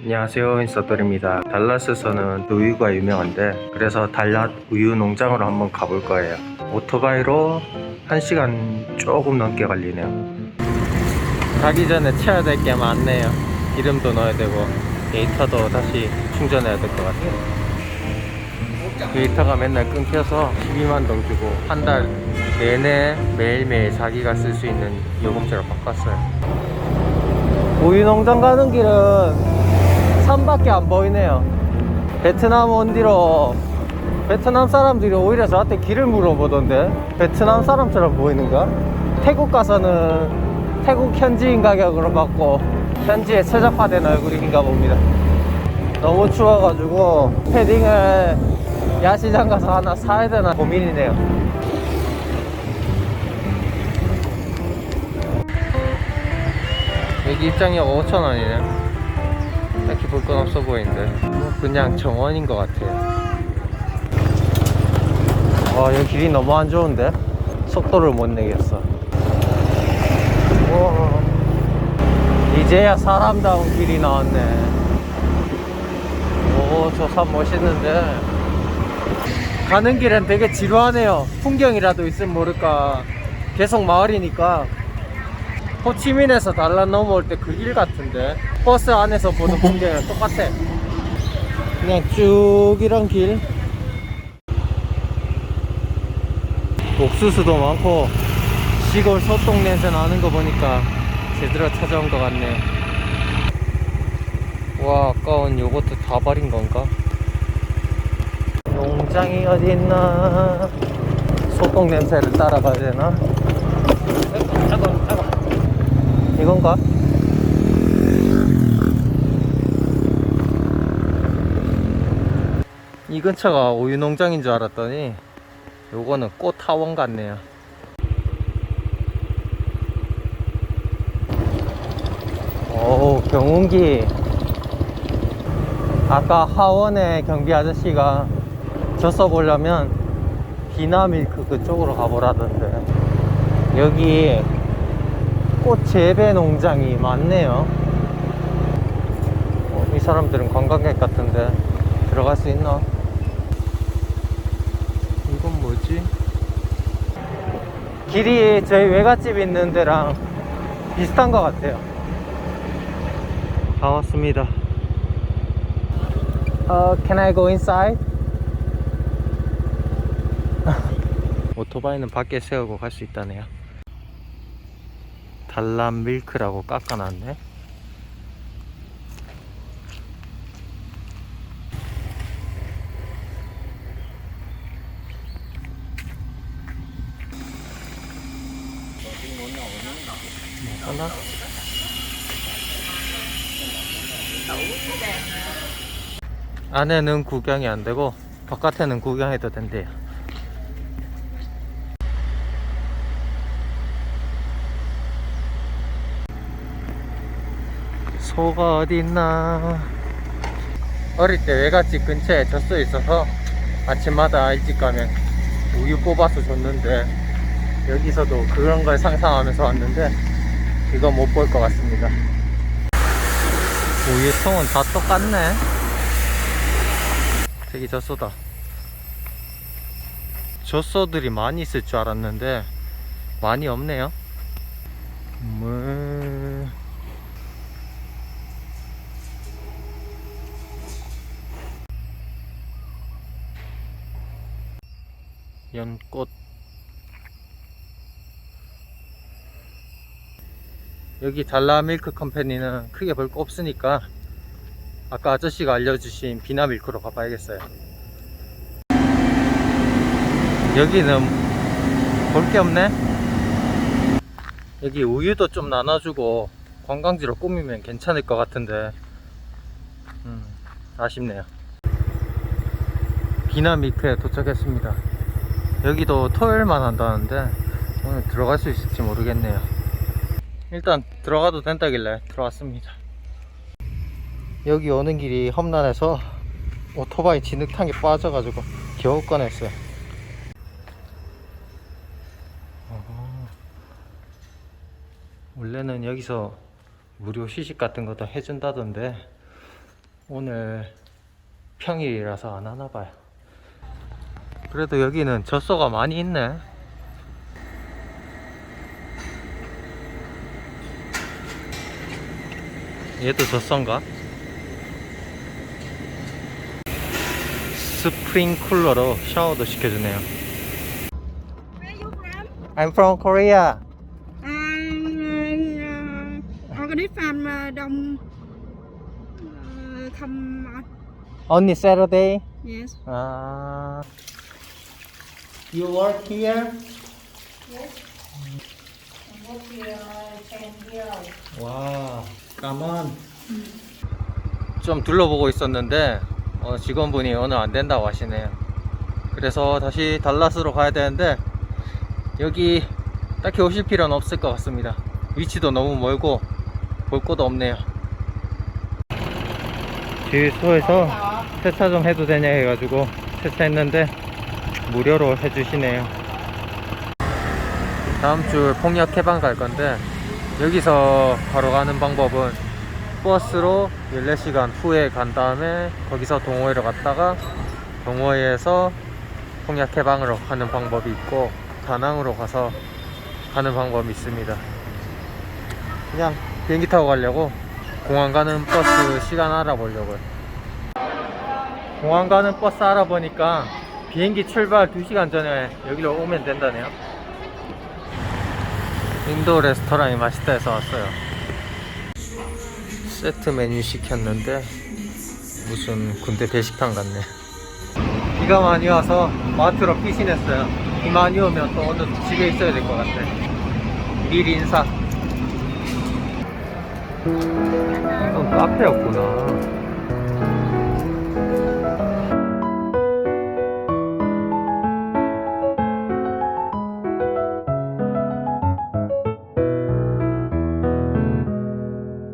안녕하세요 인서돌입니다. 달라스에서는 우유가 유명한데 그래서 달랏 우유 농장으로 한번 가볼 거예요. 오토바이로 1시간 조금 넘게 걸리네요. 가기 전에 채워야 될 게 많네요. 기름도 넣어야 되고 데이터도 다시 충전해야 될 것 같아요. 데이터가 맨날 끊겨서 12만 동 주고 한 달 내내 매일매일 자기가 쓸 수 있는 요금제로 바꿨어요. 우유 농장 가는 길은 산밖에 안 보이네요. 베트남 온 뒤로 베트남 사람들이 오히려 저한테 길을 물어보던데 베트남 사람처럼 보이는가? 태국 가서는 태국 현지인 가격으로 받고 현지에 최적화된 얼굴인가 봅니다. 너무 추워가지고 패딩을 야시장 가서 하나 사야 되나 고민이네요. 여기 입장료 5,000원이네. 딱히 볼 건 없어 보이는데. 뭐 그냥 정원인 것 같아요. 와 여기 길이 너무 안 좋은데? 속도를 못 내겠어. 우와. 이제야 사람다운 길이 나왔네. 오 저 산 멋있는데. 가는 길은 되게 지루하네요. 풍경이라도 있으면 모를까. 계속 마을이니까 호치민에서 달라 넘어올 때 그 길 같은데. 버스 안에서 보는 풍경이랑 똑같아. 그냥 쭉 이런 길. 옥수수도 많고 시골 소똥 냄새 나는 거 보니까 제대로 찾아온 것 같네. 와 아까운 요것도 다 버린 건가? 농장이 어디 있나? 소똥 냄새를 따라가야 되나? 아이고 아이고 아이고 이건가? 이 근처가 우유 농장인 줄 알았더니 요거는 꽃 타원 같네요. 오 경운기 아까 하원의 경비 아저씨가 젖어 보려면 비나밀크 그쪽으로 가보라던데 여기 꽃 재배 농장이 많네요. 어, 이 사람들은 관광객 같은데 들어갈 수 있나? 이건 뭐지? 길이 저희 외갓집 있는 데랑 비슷한 것 같아요. 다 왔습니다. Uh, can I go inside? 오토바이는 밖에 세우고 갈 수 있다네요. 달람 밀크라고 깎아놨네. 하나? 안에는 구경이 안 되고 바깥에는 구경해도 된대요. 소가 어디 있나? 어릴 때 외갓집 근처에 젖소 있어서 아침마다 일찍 가면 우유 뽑아서 줬는데 여기서도 그런 걸 상상하면서 왔는데 이거 못 볼 것 같습니다. 우유통은 다 똑같네. 저기 젖소다. 젖소들이 많이 있을 줄 알았는데 많이 없네요. 물. 연꽃. 여기 달라 밀크 컴퍼니는 크게 볼 거 없으니까 아까 아저씨가 알려주신 비나 밀크로 가봐야겠어요. 여기는 볼 게 없네. 여기 우유도 좀 나눠주고 관광지로 꾸미면 괜찮을 것 같은데 음, 아쉽네요. 비나 밀크에 도착했습니다 여기도 토요일만 한다는데 오늘 들어갈 수 있을지 모르겠네요 일단 들어가도 된다길래 들어왔습니다 여기 오는 길이 험난해서 오토바이 진흙탕에 빠져가지고 겨우 꺼냈어요. 원래는 여기서 무료 시식 같은 거다 해준다던데 오늘 평일이라서 안 하나 봐요. 그래도 여기는 젖소가 많이 있네. 얘도 젖소인가? 스프링 쿨러로 샤워도 시켜주네요. Where you from? I'm from Korea. Um, uh, organic farm uh, Đông uh, Mọt. Only Saturday. Yes. 아. You work here? 와, 까만. 좀 둘러보고 있었는데 어, 직원분이 오늘 안 된다고 하시네요. 그래서 다시 달라스로 가야 되는데 여기 딱히 오실 필요는 없을 것 같습니다. 위치도 너무 멀고 볼 곳도 없네요. 주유소에서 세차 좀 해도 되냐 해가지고 세차했는데 무료로 해주시네요. 다음 주 폭력 해방 갈 건데 여기서 바로 가는 방법은 버스로 14시간 후에 간 다음에 거기서 동호회로 갔다가 동호회에서 폭력 해방으로 가는 방법이 있고 다낭으로 가서 가는 방법이 있습니다. 그냥 비행기 타고 가려고 공항 가는 버스 시간 알아보려고요. 공항 가는 버스 알아보니까 비행기 출발 2시간 전에 여기로 오면 된다네요. 인도 레스토랑이 맛있다 해서 왔어요. 세트 메뉴 시켰는데 무슨 군대 대식당 같네. 비가 많이 와서 마트로 피신했어요. 비 많이 오면 또 오늘 집에 있어야 될 것 같아. 미리 인사. 이건 카페였구나.